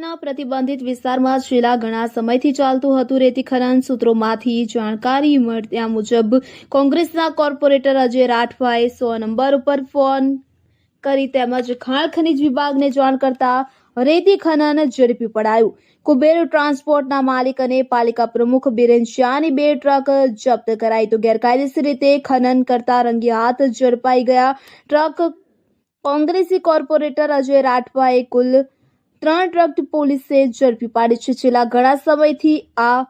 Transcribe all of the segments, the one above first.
પ્રતિબંધિત વિસ્તારમાં છેલ્લા ઘણા સમયથી ચાલતું હતું રેતી ખનન સૂત્રોમાંથી જાણકારી મળ્યા મુજબ કોંગ્રેસના કોર્પોરેટર અજય રાઠવાએ સો નંબર ઉપર ફોન કરી તેમજ ખાણ ખનીજ વિભાગને જાણ કરતા રેતી ખનન ઝડપી પડાયું. કુબેર ટ્રાન્સપોર્ટના માલિક અને પાલિકા પ્રમુખ બિરેન શાહની બે ટ્રક જપ્ત કરાઈ તો ગેરકાયદેસર રીતે ખનન કરતા રંગે હાથ ઝડપાઈ ગયા. ટ્રક કોંગ્રેસી કોર્પોરેટર અજય રાઠવાએ કુલ ત્રણ ટ્રક પોલીસે ઝડપી પાડી છે. છેલ્લા ઘણા સમયથી આ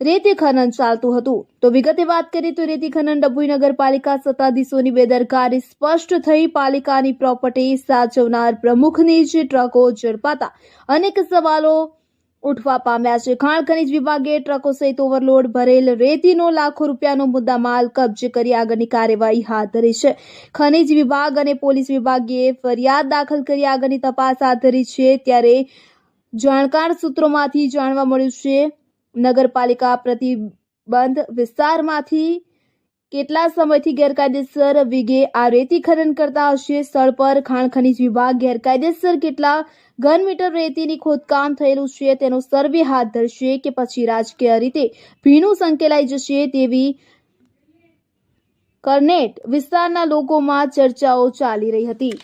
રેતી ખનન ચાલતું હતું. તો વિગતે વાત કરીએ તો રેતી ખનન ડભોઈ નગરપાલિકા સત્તાધીશોની બેદરકારી સ્પષ્ટ થઈ. પાલિકાની પ્રોપર્ટી સાચવનાર પ્રમુખની જ ટ્રકો ઝડપાતા અનેક સવાલો ઉઠવા પામ્યા છે. ખાણ ખનીજ વિભાગે ટ્રકો સહિત ઓવરલોડ ભરેલ રેતીનો લાખો રૂપિયાનો મુદ્દામાલ કબજે કરી આગળની કાર્યવાહી હાથ ધરી છે. ખનીજ વિભાગ અને પોલીસ વિભાગે ફરિયાદ દાખલ કરી આગળની તપાસ હાથ ધરી છે. ત્યારે જાણકાર સૂત્રોમાંથી જાણવા મળ્યું છે, નગરપાલિકા પ્રતિબંધ વિસ્તારમાંથી કેટલા સમયથી ગેરકાયદેસર વિગે આ રેતી ખનન કરતા હશે સ્થળ પર ખાણ ખનીજ વિભાગ ગેરકાયદેસર કેટલા ઘન મીટર રેતીની ખોદકામ થયેલું છે? તેનો સર્વે હાથ ધરશે કે પછી રાજકીય રીતે ભીનું સંકેલાઈ જશે તેવી કરનેટ વિસ્તારના લોકોમાં ચર્ચાઓ ચાલી રહી હતી.